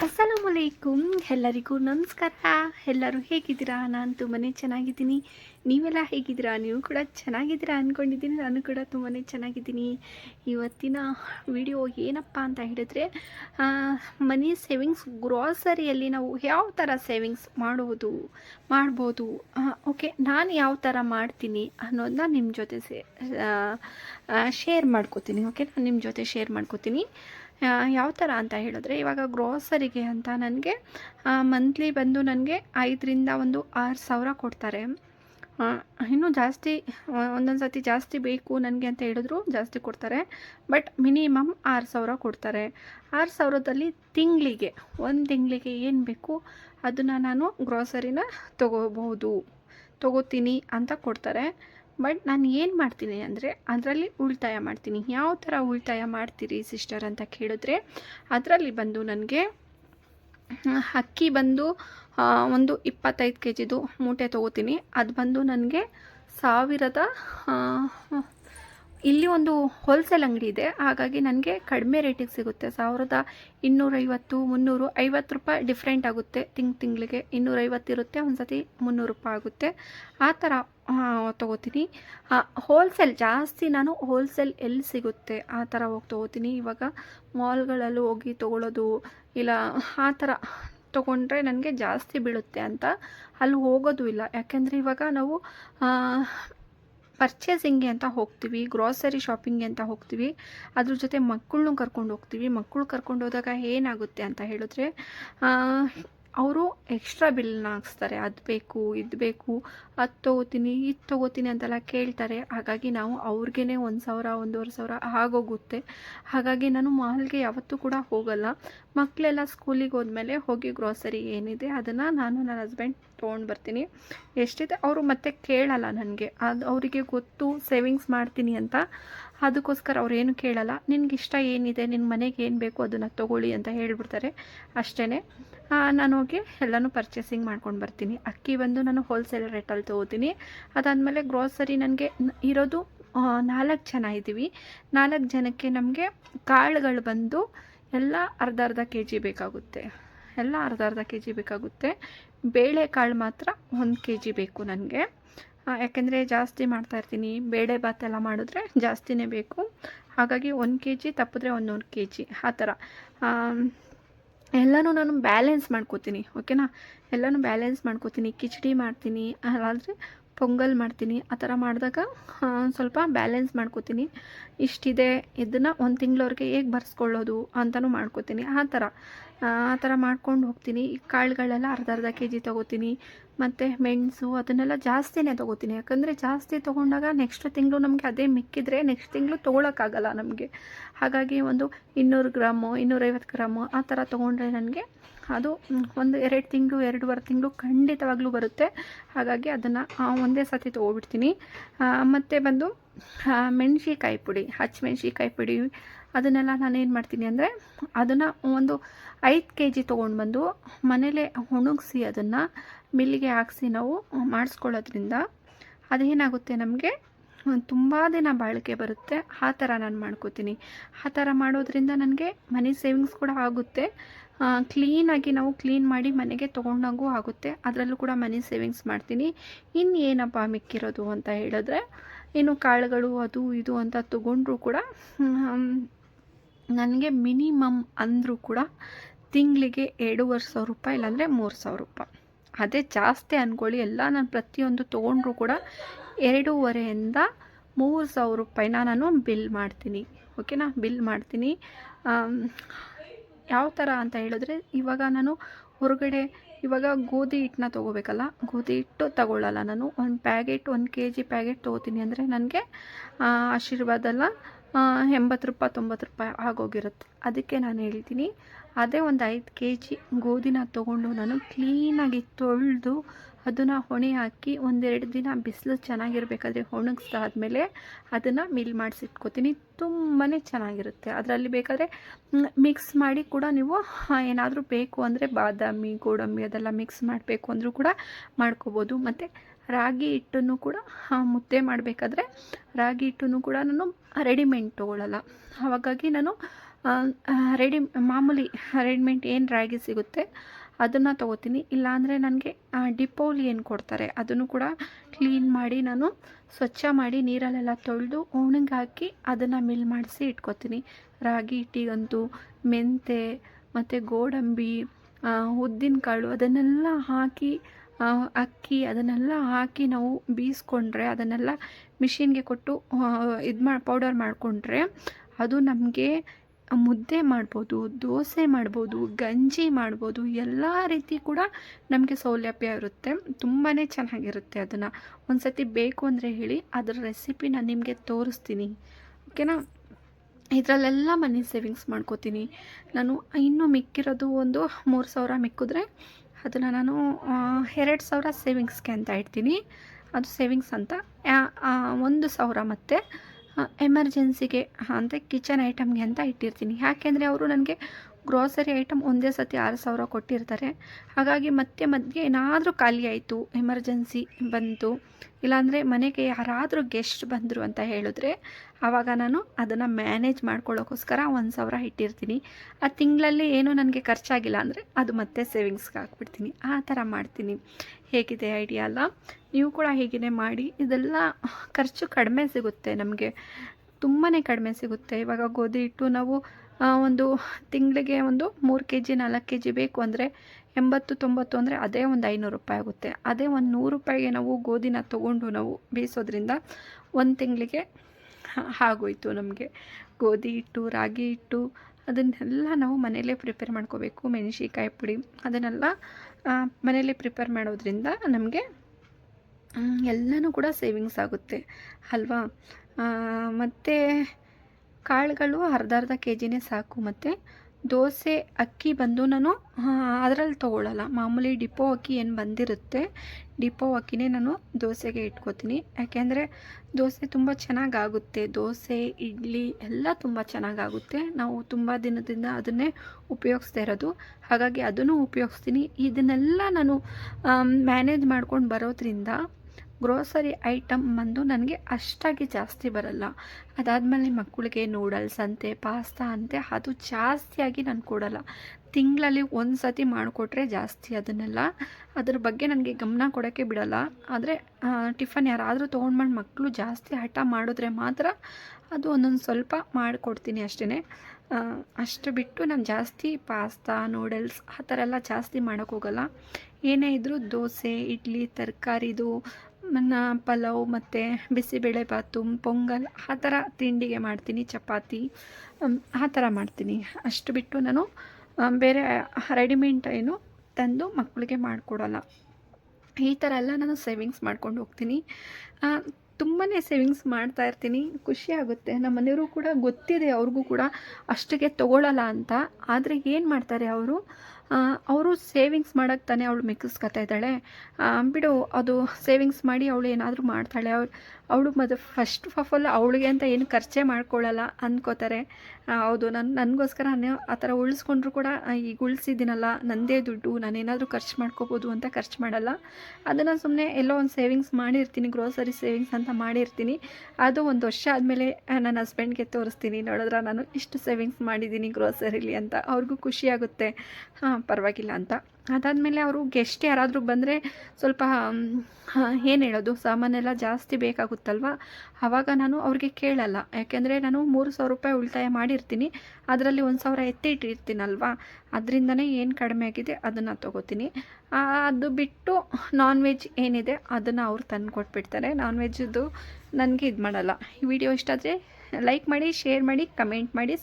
ಅಸ್ಸಲಾಮಲೈಕುಮ್ ಎಲ್ಲರಿಗೂ ನಮಸ್ಕಾರ. ಎಲ್ಲರೂ ಹೇಗಿದ್ದೀರಾ? ನಾನು ತುಂಬಾ ಚೆನ್ನಾಗಿದ್ದೀನಿ. ನೀವೆಲ್ಲ ಹೇಗಿದ್ದೀರಾ? ನೀವು ಕೂಡ ಚೆನ್ನಾಗಿದ್ದೀರಾ ಅಂದ್ಕೊಂಡಿದ್ದೀನಿ ನಾನು ಕೂಡ ತುಂಬಾ ಚೆನ್ನಾಗಿದ್ದೀನಿ. ಇವತ್ತಿನ ವಿಡಿಯೋ ಏನಪ್ಪ ಅಂತ ಹೇಳಿದ್ರೆ ಮನಿ ಸೇವಿಂಗ್ಸ್, ಗ್ರೋಸರಿಯಲ್ಲಿ ನಾವು ಯಾವ ಥರ ಸೇವಿಂಗ್ಸ್ ಮಾಡುವುದು, ಮಾಡ್ಬೋದು? ಓಕೆ, ನಾನು ಯಾವ ಥರ ಮಾಡ್ತೀನಿ ಅನ್ನೋದನ್ನ ನಿಮ್ಮ ಜೊತೆ ಶೇರ್ ಮಾಡ್ಕೋತೀನಿ. ಓಕೆ, ನಾನು ನಿಮ್ಮ ಜೊತೆ ಶೇರ್ ಮಾಡ್ಕೋತೀನಿ. ಯಾವ ಥರ ಅಂತ ಹೇಳಿದ್ರೆ ಇವಾಗ ಗ್ರೋಸರಿಗೆ ಅಂತ ನನಗೆ ಮಂತ್ಲಿ ಬಂದು ನನಗೆ ಐದರಿಂದ ಒಂದು ಆರು ಸಾವಿರ ಕೊಡ್ತಾರೆ. ಇನ್ನೂ ಜಾಸ್ತಿ ಒಂದೊಂದು ಸತಿ ಜಾಸ್ತಿ ಬೇಕು ನನಗೆ ಅಂತ ಹೇಳಿದ್ರು ಜಾಸ್ತಿ ಕೊಡ್ತಾರೆ. ಬಟ್ ಮಿನಿಮಮ್ ಆರು ಸಾವಿರ ಕೊಡ್ತಾರೆ. ಆರು ಸಾವಿರದಲ್ಲಿ ತಿಂಗಳಿಗೆ, ಒಂದು ತಿಂಗಳಿಗೆ ಏನು ಬೇಕು ಅದನ್ನು ನಾನು ಗ್ರೋಸರಿನ ತೊಗೋಬೋದು ತೊಗೋತೀನಿ ಅಂತ ಕೊಡ್ತಾರೆ. ಬಟ್ ನಾನು ಏನು ಮಾಡ್ತೀನಿ ಅಂದರೆ ಅದರಲ್ಲಿ ಉಳಿತಾಯ ಮಾಡ್ತೀನಿ. ಯಾವ ಥರ ಉಳಿತಾಯ ಮಾಡ್ತೀರಿ ಸಿಸ್ಟರ್ ಅಂತ ಕೇಳಿದ್ರೆ ಅದರಲ್ಲಿ ಬಂದು ನನಗೆ ಅಕ್ಕಿ ಬಂದು ಒಂದು ಇಪ್ಪತ್ತೈದು ಕೆ ಜಿದು ಮೂಟೆ ತೊಗೋತೀನಿ. ಅದು ಬಂದು ನನಗೆ ಸಾವಿರದ ಇಲ್ಲಿ ಒಂದು ಹೋಲ್ಸೇಲ್ ಅಂಗಡಿ ಇದೆ. ಹಾಗಾಗಿ ನನಗೆ ಕಡಿಮೆ ರೇಟಿಗೆ ಸಿಗುತ್ತೆ. ಸಾವಿರದ ಇನ್ನೂರೈವತ್ತು, ಮುನ್ನೂರು, ಐವತ್ತು ರೂಪಾಯಿ ಡಿಫ್ರೆಂಟ್ ಆಗುತ್ತೆ. ತಿಂಗ್ ತಿಂಗಳಿಗೆ ಇನ್ನೂರೈವತ್ತು ಇರುತ್ತೆ ಒಂದು ಸತಿ ಮುನ್ನೂರು ರೂಪಾಯಿ ಆಗುತ್ತೆ. ಆ ಥರ ತೊಗೋತೀನಿ. ಹೋಲ್ಸೇಲ್ ಜಾಸ್ತಿ ನಾನು ಹೋಲ್ಸೇಲ್ ಎಲ್ಲಿ ಸಿಗುತ್ತೆ? ಆ ಥರ ಹೋಗಿ ತೊಗೋತೀನಿ. ಇವಾಗ ಮಾಲ್ಗಳಲ್ಲೂ ಹೋಗಿ ತೊಗೊಳ್ಳೋದು ಇಲ್ಲ ಆ ಥರ ತೊಗೊಂಡ್ರೆ ನನಗೆ ಜಾಸ್ತಿ ಬೀಳುತ್ತೆ ಅಂತ ಅಲ್ಲಿ ಹೋಗೋದು ಇಲ್ಲ. ಯಾಕೆಂದರೆ ಇವಾಗ ನಾವು ಪರ್ಚೇಸಿಂಗ್ಗೆ ಅಂತ ಹೋಗ್ತೀವಿ ಗ್ರಾಸರಿ ಶಾಪಿಂಗ್ಗೆ ಅಂತ ಹೋಗ್ತೀವಿ. ಅದ್ರ ಜೊತೆ ಮಕ್ಕಳನ್ನೂ ಕರ್ಕೊಂಡು ಹೋಗ್ತೀವಿ. ಮಕ್ಕಳು ಕರ್ಕೊಂಡು ಹೋದಾಗ ಏನಾಗುತ್ತೆ ಅಂತ ಹೇಳಿದ್ರೆ ಅವರು ಎಕ್ಸ್ಟ್ರಾ ಬಿಲ್ನ ಹಾಕ್ಸ್ತಾರೆ. ಅದು ಬೇಕು, ಇದು ಬೇಕು, ಅದು ತೊಗೋತೀನಿ, ಇದು ತೊಗೋತೀನಿ ಅಂತೆಲ್ಲ ಕೇಳ್ತಾರೆ. ಹಾಗಾಗಿ ನಾವು ಅವ್ರಿಗೇ ಒಂದು ಸಾವಿರ, ಒಂದೂವರೆ ಸಾವಿರ ಆಗೋಗುತ್ತೆ. ಹಾಗಾಗಿ ನಾನು ಮಾಲ್ಗೆ ಯಾವತ್ತೂ ಕೂಡ ಹೋಗಲ್ಲ. ಮಕ್ಕಳೆಲ್ಲ ಸ್ಕೂಲಿಗೆ ಹೋದ್ಮೇಲೆ ಹೋಗಿ ಗ್ರೋಸರಿ ಏನಿದೆ ಅದನ್ನು ನಾನು ನನ್ನ ಹಸ್ಬೆಂಡ್ ತೊಗೊಂಡು ಬರ್ತೀನಿ. ಎಷ್ಟಿದೆ? ಅವರು ಮತ್ತೆ ಕೇಳಲ್ಲ ನನಗೆ. ಅದು ಅವರಿಗೆ ಗೊತ್ತು ಸೇವಿಂಗ್ಸ್ ಮಾಡ್ತೀನಿ ಅಂತ. ಅದಕ್ಕೋಸ್ಕರ ಅವ್ರು ಏನು ಕೇಳಲ್ಲ. ನಿನಗಿಷ್ಟ ಏನಿದೆ ನಿನ್ನ ಮನೆಗೆ ಏನು ಬೇಕು ಅದನ್ನು ತೊಗೊಳ್ಳಿ ಅಂತ ಹೇಳ್ಬಿಡ್ತಾರೆ ಅಷ್ಟೇ ನಾನು ಹೋಗಿ ಎಲ್ಲನೂ ಪರ್ಚೇಸಿಂಗ್ ಮಾಡ್ಕೊಂಡು ಬರ್ತೀನಿ. ಅಕ್ಕಿ ಬಂದು ನಾನು ಹೋಲ್ಸೇಲ್ ರೇಟಲ್ಲಿ ತೊಗೋತೀನಿ. ಅದಾದಮೇಲೆ ಗ್ರೋಸರಿ ನನಗೆ ಇರೋದು ನಾಲ್ಕು ಜನ ಇದ್ದೀವಿ ನಾಲ್ಕು ಜನಕ್ಕೆ ನಮಗೆ ಕಾಳುಗಳು ಬಂದು ಎಲ್ಲ ಅರ್ಧ ಅರ್ಧ ಕೆ ಜಿ ಬೇಕಾಗುತ್ತೆ. ಎಲ್ಲ ಅರ್ಧ ಅರ್ಧ ಕೆ ಜಿ ಬೇಕಾಗುತ್ತೆ. ಬೇಳೆಕಾಳು ಮಾತ್ರ ಒಂದು ಕೆ ಜಿ ಬೇಕು ನನಗೆ. ಯಾಕೆಂದರೆ ಜಾಸ್ತಿ ಮಾಡ್ತಾ ಇರ್ತೀನಿ. ಬೇಳೆ ಭಾತ್ ಎಲ್ಲ ಮಾಡಿದ್ರೆ ಜಾಸ್ತಿನೇ ಬೇಕು. ಹಾಗಾಗಿ ಒಂದು ಕೆ ಜಿ ತಪ್ಪಿದ್ರೆ ಒಂದೊಂದು ಕೆ ಜಿ ಆ ಥರ. ಎಲ್ಲನೂ ನಾನು ಬ್ಯಾಲೆನ್ಸ್ ಮಾಡ್ಕೋತೀನಿ, ಓಕೆನಾ? ಎಲ್ಲನೂ ಬ್ಯಾಲೆನ್ಸ್ ಮಾಡ್ಕೋತೀನಿ. ಕಿಚಡಿ ಮಾಡ್ತೀನಿ, ಅಲ್ಲಾದರೆ ಪೊಂಗಲ್ ಮಾಡ್ತೀನಿ, ಆ ಥರ ಮಾಡಿದಾಗ ಸ್ವಲ್ಪ ಬ್ಯಾಲೆನ್ಸ್ ಮಾಡ್ಕೋತೀನಿ. ಇಷ್ಟಿದೆ, ಇದನ್ನು ಒಂದು ತಿಂಗಳವರೆಗೆ ಹೇಗೆ ಬರ್ಸ್ಕೊಳ್ಳೋದು ಅಂತಲೂ ಮಾಡ್ಕೋತೀನಿ, ಆ ಥರ. ಆ ಥರ ಮಾಡ್ಕೊಂಡು ಹೋಗ್ತೀನಿ. ಈ ಕಾಳುಗಳೆಲ್ಲ ಅರ್ಧ ಅರ್ಧ ಕೆ ಜಿ ತೊಗೋತೀನಿ. ಮತ್ತು ಮೆಣಸು ಅದನ್ನೆಲ್ಲ ಜಾಸ್ತಿನೇ ತೊಗೋತೀನಿ. ಯಾಕಂದರೆ ಜಾಸ್ತಿ ತೊಗೊಂಡಾಗ ನೆಕ್ಸ್ಟ್ ತಿಂಗಳು ನಮಗೆ ಅದೇ ಮಿಕ್ಕಿದ್ರೆ ನೆಕ್ಸ್ಟ್ ತಿಂಗಳು ತೊಗೊಳಕ್ಕಾಗಲ್ಲ ನಮಗೆ. ಹಾಗಾಗಿ ಒಂದು ಇನ್ನೂರು ಗ್ರಾಮು, ಇನ್ನೂರೈವತ್ತು ಗ್ರಾಮು ಆ ಥರ ತೊಗೊಂಡ್ರೆ ನನಗೆ ಅದು ಒಂದು ಎರಡು ತಿಂಗಳು, ಎರಡೂವರೆ ತಿಂಗಳು ಖಂಡಿತವಾಗ್ಲೂ ಬರುತ್ತೆ. ಹಾಗಾಗಿ ಅದನ್ನು ಒಂದೇ ಸತಿ ತೊಗೊಬಿಡ್ತೀನಿ. ಮತ್ತು ಬಂದು ಮೆಣಸಿಕಾಯಿ ಪುಡಿ ಹಚ್ಮೆಣ್ಸಿಕಾಯಿ ಪುಡಿ, ಅದನ್ನೆಲ್ಲ ನಾನು ಏನು ಮಾಡ್ತೀನಿ ಅಂದರೆ ಅದನ್ನು ಒಂದು ಐದು ಕೆ ಜಿ ತೊಗೊಂಡು ಬಂದು ಮನೇಲೇ ಒಣಗಿಸಿ ಅದನ್ನು ಮಿಲ್ಲಿಗೆ ಹಾಕ್ಸಿ ನಾವು ಮಾಡಿಸ್ಕೊಳ್ಳೋದ್ರಿಂದ ಅದೇನಾಗುತ್ತೆ ನಮಗೆ? ತುಂಬ ದಿನ ಬಾಳಿಕೆ ಬರುತ್ತೆ. ಆ ಥರ ನಾನು ಮಾಡ್ಕೋತೀನಿ. ಆ ಥರ ಮಾಡೋದ್ರಿಂದ ನನಗೆ ಮನಿ ಸೇವಿಂಗ್ಸ್ ಕೂಡ ಆಗುತ್ತೆ. ಕ್ಲೀನಾಗಿ ನಾವು ಕ್ಲೀನ್ ಮಾಡಿ ಮನೆಗೆ ತೊಗೊಂಡಾಗೂ ಆಗುತ್ತೆ. ಅದರಲ್ಲೂ ಕೂಡ ಮನಿ ಸೇವಿಂಗ್ಸ್ ಮಾಡ್ತೀನಿ. ಇನ್ನೇನಪ್ಪ ಮಿಕ್ಕಿರೋದು ಅಂತ ಹೇಳಿದ್ರೆ ಇನ್ನು ಕಾಳುಗಳು ಅದು ಇದು ಅಂತ ತೊಗೊಂಡ್ರೂ ಕೂಡ ನನಗೆ ಮಿನಿಮಮ್ ಅಂದರೂ ಕೂಡ ತಿಂಗಳಿಗೆ ಎರಡೂವರೆ ಸಾವಿರ ರೂಪಾಯಿ ಇಲ್ಲಾಂದರೆ ಮೂರು ಸಾವಿರ ರೂಪಾಯಿ. ಅದೇ ಜಾಸ್ತಿ ಅಂದ್ಕೊಳ್ಳಿ ಎಲ್ಲ ನಾನು ಪ್ರತಿಯೊಂದು ತೊಗೊಂಡ್ರೂ ಕೂಡ ಎರಡೂವರೆಯಿಂದ ಮೂರು ಸಾವಿರ ರೂಪಾಯಿನ ನಾನು ಬಿಲ್ ಮಾಡ್ತೀನಿ. ಓಕೆನಾ ಬಿಲ್ ಮಾಡ್ತೀನಿ. ಯಾವ ಥರ ಅಂತ ಹೇಳಿದ್ರೆ, ಇವಾಗ ನಾನು ಹೊರಗಡೆ ಇವಾಗ ಗೋಧಿ ಹಿಟ್ಟನ್ನ ತೊಗೋಬೇಕಲ್ಲ? ಗೋಧಿ ಹಿಟ್ಟು ತಗೊಳ್ಳಲ್ಲ ನಾನು. ಒಂದು ಪ್ಯಾಕೆಟ್, ಒಂದು ಕೆ ಜಿ ಪ್ಯಾಕೆಟ್ ತೊಗೋತೀನಿ ಅಂದರೆ ನನಗೆ ಆಶೀರ್ವಾದೆಲ್ಲ ಎಂಬತ್ತು ರೂಪಾಯಿ, ತೊಂಬತ್ತು ರೂಪಾಯಿ ಆಗೋಗಿರುತ್ತೆ. ಅದಕ್ಕೆ ನಾನು ಹೇಳ್ತೀನಿ, ಅದೇ ಒಂದು ಐದು ಕೆ ಜಿ ಗೋಧಿನ ತೊಗೊಂಡು ನಾನು ಕ್ಲೀನಾಗಿ ತೊಳೆದು ಅದನ್ನು ಹೊಣೆ ಹಾಕಿ ಒಂದೆರಡು ದಿನ ಬಿಸಿಲು ಚೆನ್ನಾಗಿರ್ಬೇಕಾದ್ರೆ ಒಣಗಿಸ್ದಾದ್ಮೇಲೆ ಅದನ್ನು ಮಿಲ್ ಮಾಡಿಸಿಟ್ಕೋತೀನಿ. ತುಂಬಾ ಚೆನ್ನಾಗಿರುತ್ತೆ. ಅದರಲ್ಲಿ ಬೇಕಾದರೆ ಮಿಕ್ಸ್ ಮಾಡಿ ಕೂಡ ನೀವು ಏನಾದರೂ ಬೇಕು ಅಂದರೆ ಬಾದಾಮಿ, ಗೋಡಂಬಿ ಅದೆಲ್ಲ ಮಿಕ್ಸ್ ಮಾಡಬೇಕು ಅಂದರೂ ಕೂಡ ಮಾಡ್ಕೋಬೋದು. ಮತ್ತು ರಾಗಿ ಹಿಟ್ಟನ್ನು ಕೂಡ ಮುದ್ದೆ ಮಾಡಬೇಕಾದ್ರೆ ರಾಗಿ ಹಿಟ್ಟನ್ನು ಕೂಡ ನಾನು ರೆಡಿಮೆಂಟ್ ತೊಗೊಳ್ಳಲ್ಲ ಹಾಗಾಗಿ ನಾನು ರೆಡಿ ಮಾಮೂಲಿ ರೆಡಿಮೆಂಟ್ ಏನು ರಾಗಿ ಸಿಗುತ್ತೆ ಅದನ್ನು ತೊಗೋತೀನಿ. ಇಲ್ಲಾಂದರೆ ನನಗೆ ಡಿಪೋಲಿ ಏನು ಕೊಡ್ತಾರೆ, ಅದನ್ನು ಕೂಡ ಕ್ಲೀನ್ ಮಾಡಿ ನಾನು ಸ್ವಚ್ಛ ಮಾಡಿ ನೀರಲ್ಲೆಲ್ಲ ತೊಳೆದು ಹಾಕಿ ಅದನ್ನು ಮಿಲ್ ಮಾಡಿಸಿ ಇಟ್ಕೊತೀನಿ. ರಾಗಿ ಹಿಟ್ಟಿಗಂತೂ, ಮೆಂತೆ, ಮತ್ತು ಗೋಡಂಬಿ ಉದ್ದಿನ ಕಾಳು ಅದನ್ನೆಲ್ಲ ಹಾಕಿ ಅಕ್ಕಿ ಅದನ್ನೆಲ್ಲ ಹಾಕಿ ನಾವು ಬೀಸ್ಕೊಂಡ್ರೆ, ಅದನ್ನೆಲ್ಲ ಮಿಷಿನ್ಗೆ ಕೊಟ್ಟು ಇದು ಮಾಡಿ ಪೌಡರ್ ಮಾಡಿಕೊಂಡ್ರೆ ಅದು ನಮಗೆ ಮುದ್ದೆ ಮಾಡ್ಬೋದು, ದೋಸೆ ಮಾಡ್ಬೋದು, ಗಂಜಿ ಮಾಡ್ಬೋದು, ಎಲ್ಲ ರೀತಿ ಕೂಡ ನಮಗೆ ಸೌಲಭ್ಯ ಇರುತ್ತೆ. ತುಂಬಾ ಚೆನ್ನಾಗಿರುತ್ತೆ ಅದನ್ನು. ಒಂದು ಸತಿ ಬೇಕು ಅಂದರೆ ಹೇಳಿ, ಅದರ ರೆಸಿಪಿ ನಾನು ನಿಮಗೆ ತೋರಿಸ್ತೀನಿ. ಓಕೆನಾ ಇದರಲ್ಲೆಲ್ಲ ಮನಿ ಸೇವಿಂಗ್ಸ್ ಮಾಡ್ಕೋತೀನಿ. ನಾನು ಇನ್ನೂ ಮಿಕ್ಕಿರೋದು ಒಂದು ಮೂರು ಸಾವಿರ ಮಿಕ್ಕಿದ್ರೆ ಅದನ್ನು ನಾನು ಎರಡು ಸಾವಿರ ಸೇವಿಂಗ್ಸ್ಗೆ ಅಂತ ಇಡ್ತೀನಿ. ಅದು ಸೇವಿಂಗ್ಸ್ ಅಂತ. ಒಂದು ಸಾವಿರ ಮತ್ತು ಎಮರ್ಜೆನ್ಸಿಗೆ ಅಂದರೆ ಕಿಚನ್ ಐಟಮ್ಗೆ ಅಂತ ಇಟ್ಟಿರ್ತೀನಿ. ಯಾಕೆಂದರೆ ಅವರು ನನಗೆ ಗ್ರೋಸರಿ ಐಟಮ್ ಒಂದೇ ಸತಿ ಆರು ಸಾವಿರ ಕೊಟ್ಟಿರ್ತಾರೆ. ಹಾಗಾಗಿ ಮತ್ತೆ ಮಧ್ಯೆ ಏನಾದರೂ ಖಾಲಿ ಆಯಿತು ಎಮರ್ಜೆನ್ಸಿ ಬಂತು, ಇಲ್ಲಾಂದರೆ ಮನೆಗೆ ಯಾರಾದರೂ ಗೆಸ್ಟ್ ಬಂದರು ಅಂತ ಹೇಳಿದ್ರೆ ಆವಾಗ ನಾನು ಅದನ್ನು ಮ್ಯಾನೇಜ್ ಮಾಡ್ಕೊಳ್ಳೋಕ್ಕೋಸ್ಕರ ಒಂದು ಸಾವಿರ ಇಟ್ಟಿರ್ತೀನಿ. ಆ ತಿಂಗಳಲ್ಲಿ ಏನೂ ನನಗೆ ಖರ್ಚಾಗಿಲ್ಲ ಅಂದರೆ ಅದು ಮತ್ತೆ ಸೇವಿಂಗ್ಸ್ಗೆ ಹಾಕ್ಬಿಡ್ತೀನಿ. ಆ ಥರ ಮಾಡ್ತೀನಿ. ಹೇಗಿದೆ ಐಡಿಯಾ ಅಲ್ಲ? ನೀವು ಕೂಡ ಹೀಗೇ ಮಾಡಿ. ಇದೆಲ್ಲ ಖರ್ಚು ಕಡಿಮೆ ಸಿಗುತ್ತೆ ನಮಗೆ. ತುಂಬಾ ಕಡಿಮೆ ಸಿಗುತ್ತೆ. ಇವಾಗ ಗೋಧಿ ಹಿಟ್ಟು ನಾವು ಒಂದು ತಿಂಗಳಿಗೆ ಒಂದು ಮೂರು ಕೆ ಜಿ ನಾಲ್ಕು ಕೆ ಜಿ ಬೇಕು ಅಂದರೆ ಎಂಬತ್ತು, ತೊಂಬತ್ತು ಅಂದರೆ ಅದೇ ಒಂದು ಐನೂರು ರೂಪಾಯಿ ಆಗುತ್ತೆ. ಅದೇ ಒಂದು ನೂರು ರೂಪಾಯಿಗೆ ನಾವು ಗೋಧಿನ ತೊಗೊಂಡು ನಾವು ಬೇಯಿಸೋದ್ರಿಂದ ಒಂದು ತಿಂಗಳಿಗೆ ಆಗೋಯ್ತು ನಮಗೆ. ಗೋಧಿ ಹಿಟ್ಟು, ರಾಗಿ ಹಿಟ್ಟು, ಅದನ್ನೆಲ್ಲ ನಾವು ಮನೆಯಲ್ಲೇ ಪ್ರಿಪೇರ್ ಮಾಡ್ಕೋಬೇಕು. ಮೆಣಸಿಕಾಯಿ ಪುಡಿ, ಅದನ್ನೆಲ್ಲ ಮನೆಯಲ್ಲೇ ಪ್ರಿಪೇರ್ ಮಾಡೋದ್ರಿಂದ ನಮಗೆ ಎಲ್ಲನೂ ಕೂಡ ಸೇವಿಂಗ್ಸ್ ಆಗುತ್ತೆ, ಅಲ್ವಾ? ಮತ್ತು ಕಾಳುಗಳು ಅರ್ಧ ಅರ್ಧ ಕೆ ಜಿನೇ ಸಾಕು, ಮತ್ತು ದೋಸೆ, ಅಕ್ಕಿ ಬಂದು ನಾನು ಅದರಲ್ಲಿ ತೊಗೊಳ್ಳಲ್ಲ ಮಾಮೂಲಿ ಡಿಪೋ ಅಕ್ಕಿ ಏನು ಬಂದಿರುತ್ತೆ, ಡಿಪೋ ಅಕ್ಕಿನೇ ನಾನು ದೋಸೆಗೆ ಇಟ್ಕೋತೀನಿ. ಯಾಕೆಂದರೆ ದೋಸೆ ತುಂಬ ಚೆನ್ನಾಗಾಗುತ್ತೆ. ದೋಸೆ, ಇಡ್ಲಿ ಎಲ್ಲ ತುಂಬ ಚೆನ್ನಾಗಾಗುತ್ತೆ. ನಾವು ತುಂಬ ದಿನದಿಂದ ಅದನ್ನೇ ಉಪಯೋಗಿಸ್ತಾ ಇರೋದು. ಹಾಗಾಗಿ ಅದನ್ನು ಉಪಯೋಗಿಸ್ತೀನಿ. ಇದನ್ನೆಲ್ಲ ನಾನು ಮ್ಯಾನೇಜ್ ಮಾಡ್ಕೊಂಡು ಬರೋದ್ರಿಂದ ಗ್ರೋಸರಿ ಐಟಮ್ ಬಂದು ನನಗೆ ಅಷ್ಟಾಗಿ ಜಾಸ್ತಿ ಬರಲ್ಲ. ಅದಾದಮೇಲೆ ಮಕ್ಕಳಿಗೆ ನೂಡಲ್ಸ್ ಅಂತೆ ಪಾಸ್ತಾ ಅಂತೆ, ಅದು ಜಾಸ್ತಿಯಾಗಿ ನಾನು ಕೊಡಲ್ಲ. ತಿಂಗಳಲ್ಲಿ ಒಂದು ಸತಿ ಮಾಡಿಕೊಟ್ರೆ ಜಾಸ್ತಿ ಅದನ್ನೆಲ್ಲ. ಅದ್ರ ಬಗ್ಗೆ ನನಗೆ ಗಮನ ಕೊಡೋಕ್ಕೆ ಬಿಡಲ್ಲ. ಆದರೆ ಟಿಫನ್ ಯಾರಾದರೂ ತೊಗೊಂಡ್ಬಂದು ಮಕ್ಕಳು ಜಾಸ್ತಿ ಹಠ ಮಾಡಿದ್ರೆ ಮಾತ್ರ ಅದು ಒಂದೊಂದು ಸ್ವಲ್ಪ ಮಾಡಿಕೊಡ್ತೀನಿ ಅಷ್ಟೇ ಅಷ್ಟು ಬಿಟ್ಟು ನಾನು ಜಾಸ್ತಿ ಪಾಸ್ತಾ ನೂಡಲ್ಸ್ ಆ ಥರ ಎಲ್ಲ ಜಾಸ್ತಿ ಮಾಡೋಕ್ಕೋಗಲ್ಲ ಏನೇ ಇದ್ದರೂ ದೋಸೆ, ಇಡ್ಲಿ, ತರಕಾರಿದು ನನ್ನ ಪಲಾವ್ ಮತ್ತು ಬಿಸಿಬೇಳೆಭಾತು, ಪೊಂಗಲ್, ಆ ಥರ ತಿಂಡಿಗೆ ಮಾಡ್ತೀನಿ, ಚಪಾತಿ ಆ ಥರ ಮಾಡ್ತೀನಿ. ಅಷ್ಟು ಬಿಟ್ಟು ನಾನು ಬೇರೆ ರೆಡಿಮೇಡ್ ಏನು ತಂದು ಮಕ್ಕಳಿಗೆ ಮಾಡಿಕೊಡಲ್ಲ. ಈ ಥರ ಎಲ್ಲ ನಾನು ಸೇವಿಂಗ್ಸ್ ಮಾಡ್ಕೊಂಡು ಹೋಗ್ತೀನಿ. ತುಂಬಾ ಸೇವಿಂಗ್ಸ್ ಮಾಡ್ತಾ ಇರ್ತೀನಿ. ಖುಷಿಯಾಗುತ್ತೆ ನಮ್ಮ ಮನೆಯವರು ಕೂಡ ಗೊತ್ತಿದೆ, ಅವ್ರಿಗೂ ಕೂಡ ಅಷ್ಟಕ್ಕೆ ತೊಗೊಳ್ಳಲ್ಲ ಅಂತ. ಆದರೆ ಏನು ಮಾಡ್ತಾರೆ ಅವರು? ಅವರು ಸೇವಿಂಗ್ಸ್ ಮಾಡೋಕ್ಕೆ ತಾನೇ ಅವಳು ಮಿಕ್ಕಿಸ್ಕೊತಾ ಇದ್ದಾಳೆ. ಬಿಡು, ಅದು ಸೇವಿಂಗ್ಸ್ ಮಾಡಿ ಅವಳು ಏನಾದರೂ ಮಾಡ್ತಾಳೆ. ಅವ್ರು ಅವಳು ಮೊದಲು ಫಸ್ಟ್ ಆಫ್ ಆಲ್ ಅವಳಿಗೆ ಅಂತ ಏನು ಖರ್ಚೆ ಮಾಡ್ಕೊಳ್ಳಲ್ಲ ಅಂದ್ಕೋತಾರೆ ಹೌದು ನನ್ನ ನನಗೋಸ್ಕರ ಆ ಥರ ಉಳಿಸ್ಕೊಂಡ್ರು ಕೂಡ ಈಗ ಉಳಿಸಿದ್ದೀನಲ್ಲ ನನ್ನದೇ ದುಡ್ಡು ನಾನೇನಾದರೂ ಖರ್ಚು ಮಾಡ್ಕೋಬೋದು ಅಂತ ಖರ್ಚು ಮಾಡಲ್ಲ. ಅದನ್ನು ಸುಮ್ಮನೆ ಎಲ್ಲೋ ಒಂದು ಸೇವಿಂಗ್ಸ್ ಮಾಡಿರ್ತೀನಿ ಗ್ರೋಸರಿ ಸೇವಿಂಗ್ಸ್ ಅಂತ ಮಾಡಿರ್ತೀನಿ. ಅದು ಒಂದು ವರ್ಷ ಆದಮೇಲೆ ನನ್ನ ಹಸ್ಬೆಂಡ್ಗೆ ತೋರಿಸ್ತೀನಿ. ನೋಡಿದ್ರೆ, ನಾನು ಇಷ್ಟು ಸೇವಿಂಗ್ಸ್ ಮಾಡಿದ್ದೀನಿ ಗ್ರೋಸರಿಲಿ ಅಂತ. ಅವ್ರಿಗೂ ಖುಷಿಯಾಗುತ್ತೆ ಹಾಂ, ಪರವಾಗಿಲ್ಲ ಅಂತ. ಅದಾದಮೇಲೆ ಅವರು ಗೆಸ್ಟ್ ಯಾರಾದರೂ ಬಂದರೆ ಸ್ವಲ್ಪ ಏನು ಹೇಳೋದು? ಸಾಮಾನೆಲ್ಲ ಜಾಸ್ತಿ ಬೇಕಾಗುತ್ತಲ್ವ? ಆವಾಗ ನಾನು ಅವ್ರಿಗೆ ಕೇಳಲ್ಲ. ಯಾಕೆಂದರೆ ನಾನು ಮೂರು ಸಾವಿರ ರೂಪಾಯಿ ಉಳಿತಾಯ ಮಾಡಿರ್ತೀನಿ. ಅದರಲ್ಲಿ ಒಂದು ಸಾವಿರ ಎತ್ತಿ ಇಟ್ಟಿರ್ತೀನಲ್ವಾ? ಅದರಿಂದನೇ ಏನು ಕಡಿಮೆ ಆಗಿದೆ ಅದನ್ನು ತೊಗೋತೀನಿ. ಅದು ಬಿಟ್ಟು ನಾನ್ ವೆಜ್ ಏನಿದೆ ಅದನ್ನು ಅವ್ರು ತಂದು ಕೊಟ್ಬಿಡ್ತಾರೆ ನಾನ್ ವೆಜ್ದು ನನಗೆ ಇದು ಮಾಡಲ್ಲ. ಈ ವಿಡಿಯೋ ಇಷ್ಟ ಆದರೆ ಲೈಕ್ ಮಾಡಿ ಶೇರ್ ಮಾಡಿ ಕಮೆಂಟ್ ಮಾಡಿ